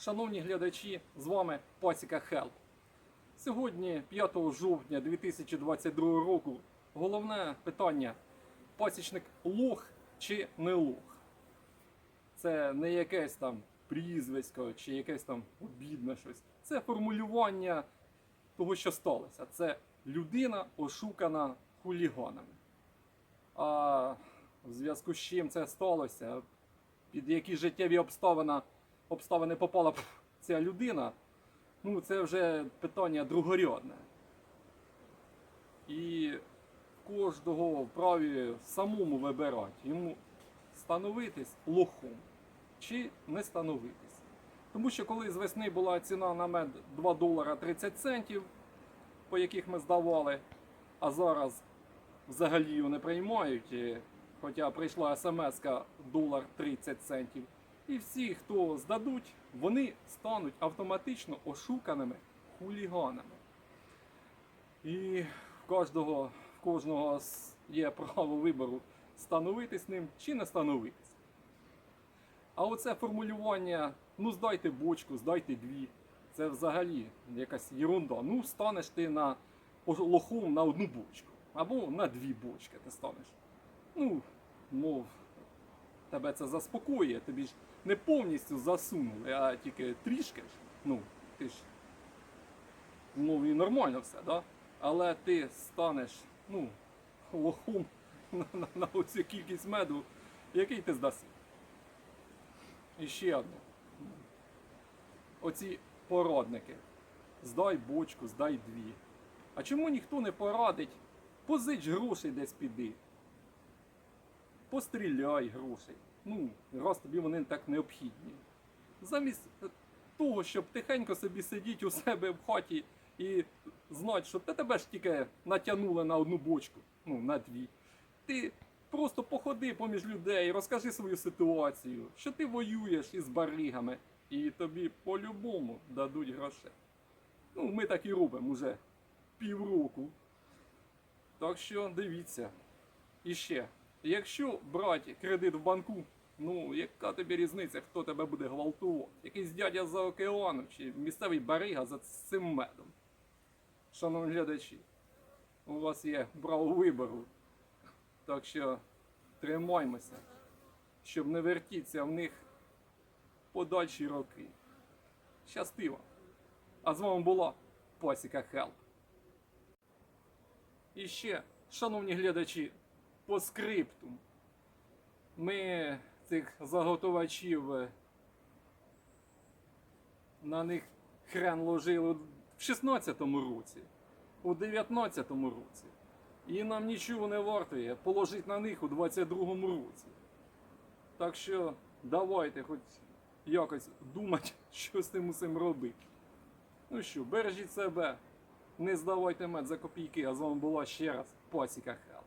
Шановні глядачі, з вами Пасіка Хелп. Сьогодні, 5 жовтня 2022 року, головне питання: пасічник лох чи не лох? Це не якесь там прізвисько чи якесь там обідне щось. Це формулювання того, що сталося. Це людина ошукана хуліганами. А в зв'язку з чим це сталося, під які життєві обставини, обставини попала б ця людина, ну це вже питання другорядне. І кожного вправі самому вибирати, йому становитись лохом чи не становитись. Тому що коли з весни була ціна на мед 2 долара 30 центів, по яких ми здавали, а зараз взагалі його не приймають, хоча прийшла смс долар 30 центів. І всі, хто здадуть, вони стануть автоматично ошуканими хуліганами. І в кожного, в кожного є право вибору становитись ним чи не становитись. А оце формулювання, ну здайте бочку, здайте дві. Це взагалі якась ерунда. Ну, станеш ти на лохом на одну бочку. Або на дві бочки ти станеш. Ну, мов, тебе це заспокоює, тобі ж не повністю засунули, а тільки трішки ж. Ну, ти ж. Ну і нормально все, да? Але ти станеш, ну, лохом на, на, на оцю кількість меду, який ти здаси. І ще одне. Оці породники. Здай бочку, здай дві. А чому ніхто не порадить? Позич грошей десь піди. Постріляй грошей. Ну, раз тобі вони так необхідні. Замість того, щоб тихенько собі сидіти у себе в хаті і знати, що те тебе ж тільки натягнули на одну бочку, ну, на дві. Ти просто походи поміж людей, розкажи свою ситуацію, що ти воюєш із баригами, і тобі по-любому дадуть грошей. Ну, ми так і робимо уже півроку. Так що дивіться. І ще, якщо брати кредит в банку, ну яка тобі різниця, хто тебе буде гвалтувати? Якийсь дядя за океану чи місцевий барига за цим медом. Шановні глядачі, у вас є право вибору. Так що тримаймося, щоб не вертіться в них подальші роки. Щастиво! А з вами була Пасіка Хелп. І ще, шановні глядачі, по скрипту. Ми цих заготовачів е, на них хрен ложили в 16-му році, у 19-му році. І нам нічого не вартує положити на них у 22-му році. Так що давайте хоч якось думати, що з тим усім робити. Ну що, бережіть себе, не здавайте мед за копійки, а з вами була ще раз Пасіка Хел.